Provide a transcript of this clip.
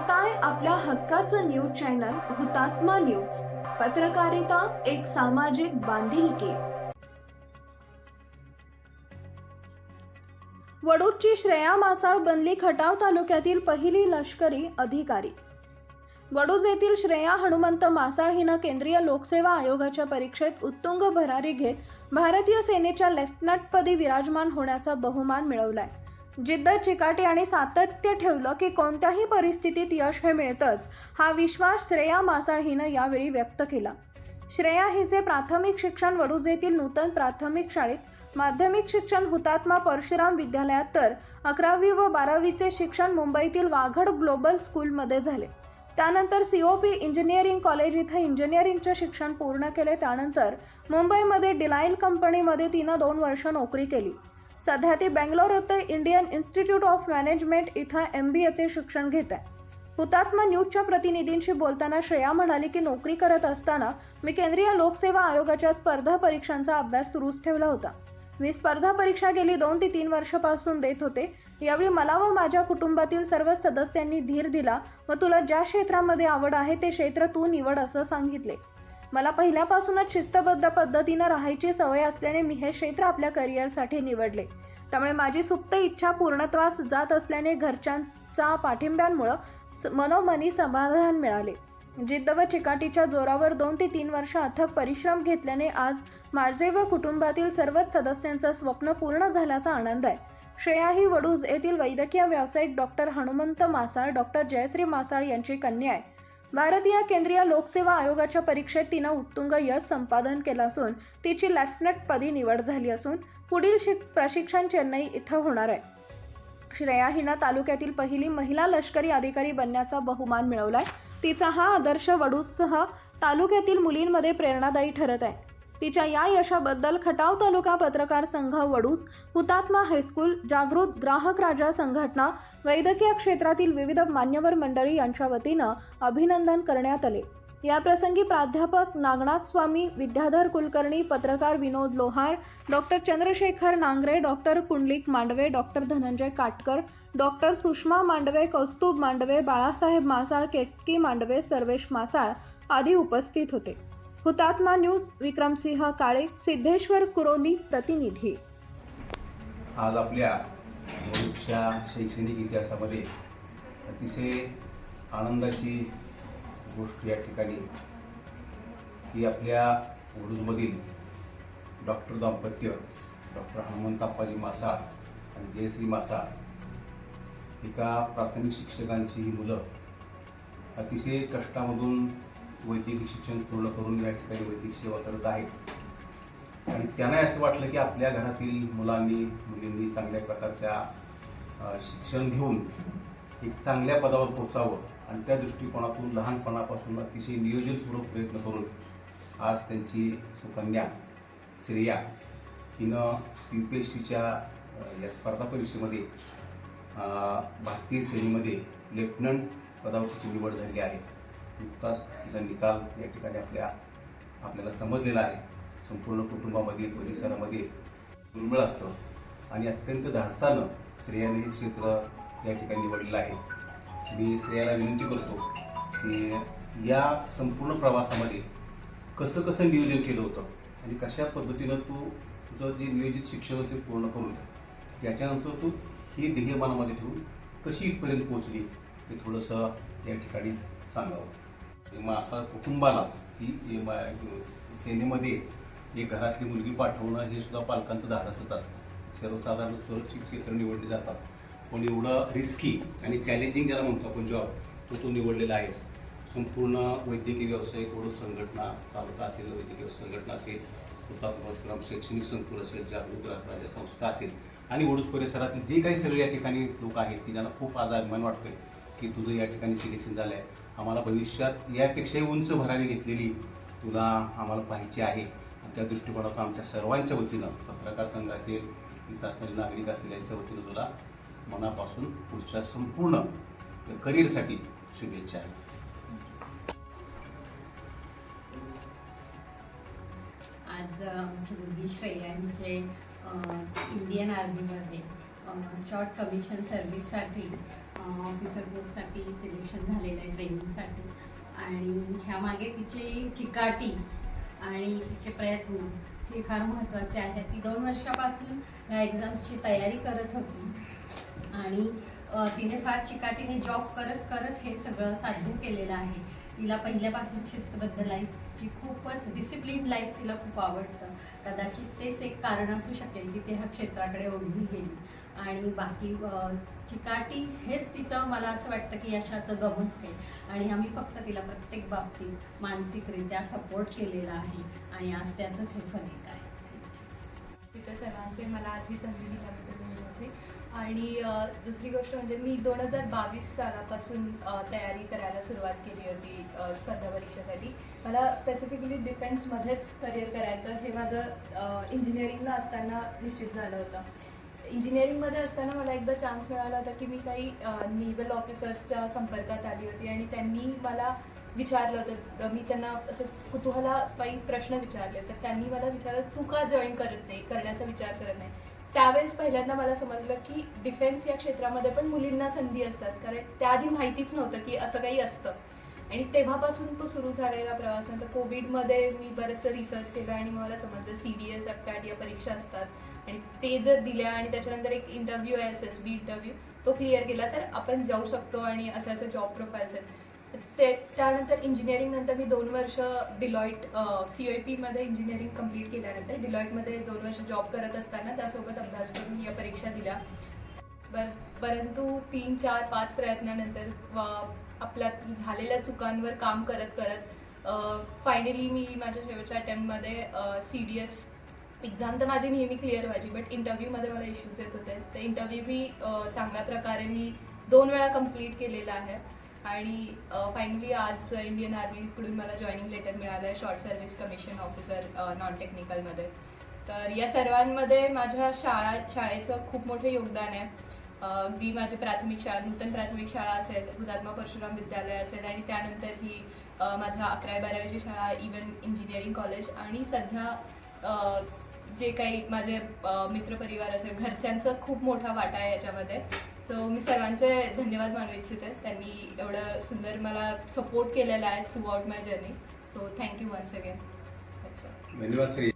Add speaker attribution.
Speaker 1: पाहताय आपल्या हक्काचं न्यूज चॅनल हुतात्मा न्यूज. पत्रकारिता एक सामाजिक बांधिलकी. वडूरची श्रेया मासाळ बनली खटाव तालुक्यातील पहिली लष्करी अधिकारी. वडूज येथील श्रेया हनुमंत मासाळ हिनं केंद्रीय लोकसेवा आयोगाच्या परीक्षेत उत्तुंग भरारी घेत भारतीय सेनेच्या लेफ्टनंटपदी विराजमान होण्याचा बहुमान मिळवलाय. जिद्द चिकाटी आणि सातत्य ठेवलं की कोणत्याही परिस्थितीत यश हे मिळतंच हा विश्वास श्रेया मासाळ हिनं यावेळी व्यक्त केला. श्रेया हिचे प्राथमिक शिक्षण वडूज येथील नूतन प्राथमिक शाळेत माध्यमिक शिक्षण हुतात्मा परशुराम विद्यालयात तर अकरावी व बारावीचे शिक्षण मुंबईतील वाघड ग्लोबल स्कूलमध्ये झाले. त्यानंतर C O P engineering college इथं इंजिनिअरिंगचे शिक्षण पूर्ण केले त्यानंतर मुंबईमध्ये डिलाईल कंपनीमध्ये तिनं दोन वर्ष नोकरी केली. सध्या ती बेंगलोर येथे इंडियन इन्स्टिट्यूट ऑफ मॅनेजमेंट इथं एम बी एचे शिक्षण घेत. आहे हुतात्मा न्यूजच्या प्रतिनिधींशी बोलताना श्रेया म्हणाली की नोकरी करत असताना मी केंद्रीय लोकसेवा आयोगाच्या स्पर्धा परीक्षांचा अभ्यास सुरूच ठेवला होता. मी स्पर्धा परीक्षा गेली दोन ते तीन वर्षापासून देत होते. यावेळी मला व माझ्या कुटुंबातील सर्व सदस्यांनी धीर दिला व तुला ज्या क्षेत्रामध्ये आवड आहे ते क्षेत्र तू निवड असं सांगितले. मला पहिल्यापासूनच शिस्तबद्ध पद्धतीनं राहायची सवय असल्याने मी हे क्षेत्र आपल्या करिअरसाठी निवडले. त्यामुळे माझी सुप्त इच्छा पूर्णत्वास जात असल्याने घरच्यांचा पाठिंब्यांमुळं मनोमनी समाधान मिळाले. जिद्द व चिकाटीच्या जोरावर दोन ते तीन वर्ष अथक परिश्रम घेतल्याने आज माझे व कुटुंबातील सर्वच सदस्यांचं स्वप्न पूर्ण झाल्याचा आनंद आहे. श्रेया ही वडूज येथील वैद्यकीय व्यावसायिक डॉक्टर हनुमंत मासाळ डॉक्टर जयश्री मासाळ यांची कन्या आहे. भारतीय केंद्रीय लोकसेवा आयोगाच्या परीक्षेत तिनं उत्तुंग यश संपादन केलं असून तिची लेफ्टनंट पदी निवड झाली असून पुढील शिक प्रशिक्षण चेन्नई इथं होणार आहे. श्रेया हिनं तालुक्यातील पहिली महिला लष्करी अधिकारी बनण्याचा बहुमान मिळवलाय. तिचा हा आदर्श वडूजसह तालुक्यातील मुलींमध्ये प्रेरणादायी ठरत आहे. तिच्या या यशाबद्दल खटाव तालुका पत्रकार संघ वडूज हुतात्मा हायस्कूल जागृत ग्राहक राजा संघटना वैद्यकीय क्षेत्रातील विविध मान्यवर मंडळी यांच्या वतीनं अभिनंदन करण्यात आले. याप्रसंगी प्राध्यापक नागनाथ स्वामी विद्याधर कुलकर्णी पत्रकार Vinod Lohar doctor Chandrashekhar Nangare doctor Pundalik Mandave doctor Dhananjay Katkar doctor Sushma Mandave Kaustubh Mandave Balasaheb Masal Ketki Mandave Sarvesh Masal आदी उपस्थित होते. हुतात्मा न्यूज विक्रमसिंह काळे सिद्धेश्वर कुरोली प्रतिनिधी.
Speaker 2: आज आपल्या मुळूच्या शैक्षणिक इतिहासामध्ये अतिशय आनंदाची गोष्ट या ठिकाणी ही आपल्या वडूजमधील डॉक्टर दाम्पत्य डॉक्टर हनुमंत अप्पाजी मासाळ आणि जयश्री मासाळ एका प्राथमिक शिक्षकांची ही मुलं अतिशय कष्टामधून वैद्यकीय शिक्षण पूर्ण करून या ठिकाणी वैद्यकीय सेवा करत आहेत. आणि त्यांना असं वाटलं की आपल्या घरातील मुलांनी मुलींनी चांगल्या प्रकारच्या शिक्षण घेऊन एक चांगल्या पदावर पोचावं आणि त्या दृष्टिकोनातून लहानपणापासून अतिशय नियोजनपूर्वक प्रयत्न करून आज त्यांची सुकन्या श्रेया हिनं यू पी एस सीच्या या स्पर्धा परीक्षेमध्ये भारतीय सेनेमध्ये लेफ्टनंट पदावरची निवड झाली आहे. नुकताच तिचा निकाल या ठिकाणी आपल्या आपल्याला समजलेला आहे. संपूर्ण कुटुंबामध्ये परिसरामध्ये दुर्मिळ असतं आणि अत्यंत धाडसानं स्त्रियांनी हे क्षेत्र या ठिकाणी निवडलेलं आहे. मी स्त्रियाला विनंती करतो की या संपूर्ण प्रवासामध्ये कसं कसं नियोजन केलं होतं आणि कशा पद्धतीनं तू तुझं जे नियोजित शिक्षण होते पूर्ण करून त्याच्यानंतर तू ही ध्येय मनामध्ये ठेवून कशी इथपर्यंत पोहोचली ते थोडंसं या ठिकाणी सांगावं. असा कुटुंबालाच ही सेनेमध्ये एक घरातली मुलगी पाठवणं हे सुद्धा पालकांचं धाडसच असतं. सर्वसाधारण सुरक्षित क्षेत्र निवडले जातात. पण एवढं रिस्की आणि चॅलेंजिंग ज्याला म्हणतो आपण जॉब तो तू निवडलेला आहेच. संपूर्ण वैद्यकीय व्यावसायिक एवढं संघटना तालुका असेल वैद्यकीय संघटना असेल हुतात्मा परशुराम शैक्षणिक संकुल असेल जागृत ग्राहक संस्था असेल आणि वडूज परिसरातील जे काही सगळे या ठिकाणी लोक आहेत की ज्यांना खूप आज अभिमान वाटतोय की तुझं या ठिकाणी सिलेक्शन झालं आहे आम्हाला भविष्यात यापेक्षाही उंच भरारी घेतलेली तुला आम्हाला पाहिजे आहे. आणि त्या दृष्टिकोनातून आमच्या सर्वांच्या वतीनं पत्रकार संघ असेल इथं असणारे नागरिक असतील यांच्या वतीनं तुला मनापासून पुढच्या संपूर्ण करिअरसाठी शुभेच्छा. आहे
Speaker 3: आज आमची मुलगी श्रेया हिचे इंडियन आर्मीमध्ये शॉर्ट कमिशन सर्व्हिससाठी ऑफिसर पोस्टसाठी सिलेक्शन झालेलं आहे ट्रेनिंगसाठी. आणि ह्यामागे तिची चिकाटी आणि तिचे प्रयत्न हे फार महत्त्वाचे आहेत. ती दोन वर्षापासून ह्या एक्झाम्सची तयारी करत होती. आणि तिने फार चिकाटीने जॉब करत करत हे सगळं साध्य केलेलं आहे. तिला पहिल्यापासून शिस्तबद्ध लाईफची खूपच डिसिप्लिन लाईफ तिला खूप आवडतं. कदाचित तेच एक कारण असू शकेल की ते ह्या क्षेत्राकडे ओढली गेली. आणि बाकी चिकाटी हेच तिचं मला असं वाटतं की यशाचं गमत आहे. आणि आम्ही फक्त तिला प्रत्येक बाबतीत मानसिकरित्या सपोर्ट केलेला आहे. आणि आज त्याचंच हे फलित आहे.
Speaker 4: तिथं सर्वांचे मला आजही संधी दिल्याबद्दल बोलण्याची आणि दुसरी गोष्ट म्हणजे मी दोन हजार बावीस सालापासून तयारी करायला सुरुवात केली होती स्पर्धा परीक्षेसाठी. मला स्पेसिफिकली डिफेन्समध्येच करिअर करायचं हे माझं इंजिनिअरिंगला असताना निश्चित झालं होतं. इंजिनिअरिंगमध्ये असताना मला एकदा चान्स मिळाला होता की मी काही नेव्हल ऑफिसर्सच्या संपर्कात आली होती आणि त्यांनी मला विचारलं होतं मी त्यांना असं कुतूहलापायी प्रश्न विचारले. तर त्यांनी मला विचारलं तू का जॉईन करत नाही? करण्याचा विचार करत नाही. त्यावेळेस पहिल्यांदा मला समजलं की डिफेन्स या क्षेत्रामध्ये पण मुलींना संधी असतात. कारण त्याआधी माहितीच नव्हतं की असं काही असतं. आणि तेव्हापासून तो सुरू झालेला प्रवास नंतर कोविडमध्ये मी बरंचसं रिसर्च केलं आणि मला समजलं सी डी एस एफकॅट या परीक्षा असतात. आणि ते जर दिल्या आणि त्याच्यानंतर एक इंटरव्ह्यू आहे एस एस बी इंटरव्ह्यू तो क्लिअर केला तर आपण जाऊ शकतो आणि असे असे जॉब प्रोफाईल्स आहेत. ते त्यानंतर इंजिनिअरिंग नंतर मी दोन वर्ष डिलॉईट सी आय पीमध्ये इंजिनिअरिंग कंप्लीट केल्यानंतर डिलॉईटमध्ये दोन वर्ष जॉब करत असताना त्यासोबत अभ्यास करून या परीक्षा दिल्या. बर परंतु तीन चार पाच प्रयत्नानंतर आपल्या झालेल्या चुकांवर काम करत करत फायनली मी माझ्या शेवटच्या अटेम्प्टमध्ये सी डी एस एक्झाम तर माझी नेहमी क्लिअर व्हायची बट इंटरव्ह्यूमध्ये मला इश्यूज येत होते. तर इंटरव्ह्यू मी चांगल्या प्रकारे मी दोन वेळा कंप्लीट केलेला आहे. आणि फायनली आज इंडियन आर्मीकडून मला जॉईनिंग लेटर मिळालं आहे short service commission officer non टेक्निकलमध्ये तर या सर्वांमध्ये माझ्या शाळा शाळेचं खूप मोठं योगदान आहे. अगदी माझी प्राथमिक शाळा नूतन प्राथमिक शाळा असेल हुतात्मा परशुराम विद्यालय असेल आणि त्यानंतर ही माझा अकरावी बारावीची शाळा इवन इंजिनिअरिंग कॉलेज आणि सध्या जे काही माझे मित्रपरिवार असेल घरच्यांचं खूप मोठा वाटा आहे याच्यामध्ये. सो मी सर्वांचे धन्यवाद मानू इच्छिते. त्यांनी एवढं सुंदर मला सपोर्ट केलेला आहे throughout my journey so thank you once again
Speaker 2: धन्यवाद श्री.